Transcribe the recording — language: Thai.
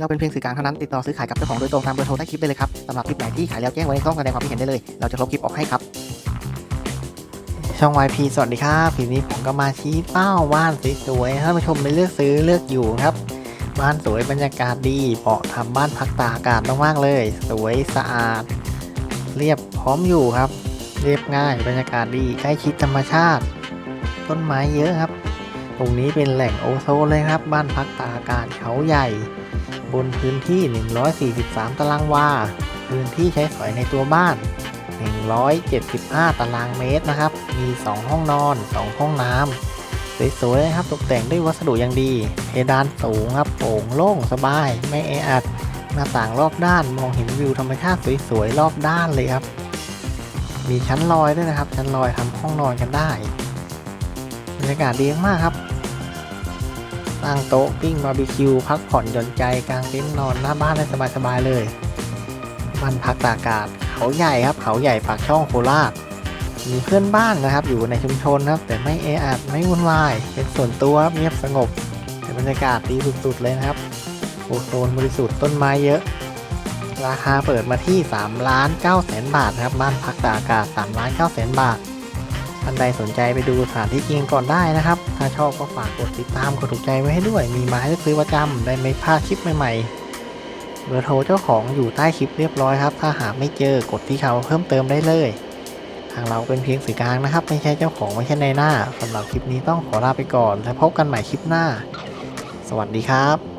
เราเป็นเพียงสื่อกลางเท่านั้นติดต่อซื้อขายกับเจ้าของโดยตรงตามเบอร์โทรใต้คลิปได้เลยครับสำหรับคลิปไหนที่ขายแล้วแจ้งไว้ในช่องแสดงความคิดเห็นได้เลย เราจะลบคลิปออกให้ครับ ช่อง YP สวัสดีครับคลิปนี้ผมก็มาชี้เป้าบ้านสวยๆให้ท่านผู้ชมไปเลือกซื้อเลือกอยู่ครับ บ้านสวยบรรยากาศดีเหมาะทำบ้านพักตากอากาศมากๆเลย สวยสะอาด เรียบพร้อมอยู่ครับ เรียบง่ายบรรยากาศดีใกล้ชิดธรรมชาติ ต้นไม้เยอะครับ ตรงนี้เป็นแหล่งโอโซนเลยครับ บ้านพักตากอากาศเขาใหญ่ บนพื้นที่ 143 ตารางวา พื้นที่ใช้สอยในตัวบ้าน 175 ตารางเมตรนะครับ มี 2 ห้องนอน 2 ห้องน้ำสวยๆนะครับ ตกแต่งด้วยวัสดุอย่างดี เพดานสูงครับ โปร่งโล่งสบาย ไม่แออัด หน้าต่างรอบด้าน มองเห็นวิวธรรมชาติสวยๆ รอบด้านเลยครับ มีชั้นลอยด้วยนะครับ ชั้นลอยทำห้องนอนกันได้ บรรยากาศดีมากครับ ตั้งโต๊ะปิ้งบาร์บีคิวพักผ่อนหย่อนใจกลางเต็นท์นอนหน้าบ้านได้สบายๆเลยบ้านพักตากอากาศเขาใหญ่ครับ เขาใหญ่ปากช่องโคราชมีเพื่อนบ้านนะครับ อยู่ในชุมชนครับ แต่ไม่แออัดไม่วุ่นวาย เป็นส่วนตัวเงียบสงบแต่บรรยากาศดีสุดๆเลยนะครับโอโซนบริสุทธิ์ต้นไม้เยอะ ราคาเปิดมาที่3ล้าน9แสนบาทครับบ้านพักตากอากาศ3ล้าน9แสนบาทท่านใดสนใจไปดูสถานที่จริงก่อนได้นะครับ ถ้าชอบก็ฝากกดติดตามกดถูกใจไว้ให้ด้วย มีมาให้เลือกซื้อประจำได้ไม่พลาดคลิปใหม่ๆ เบอร์โทรเจ้าของอยู่ใต้คลิปเรียบร้อยครับ ถ้าหาไม่เจอกดที่เขาเพิ่มเติมได้เลย ทางเราเป็นเพียงสื่อกลางนะครับ ไม่ใช่เจ้าของไม่ใช่ในหน้าสำหรับคลิปนี้ต้องขอลาไปก่อน แล้วพบกันใหม่คลิปหน้า สวัสดีครับ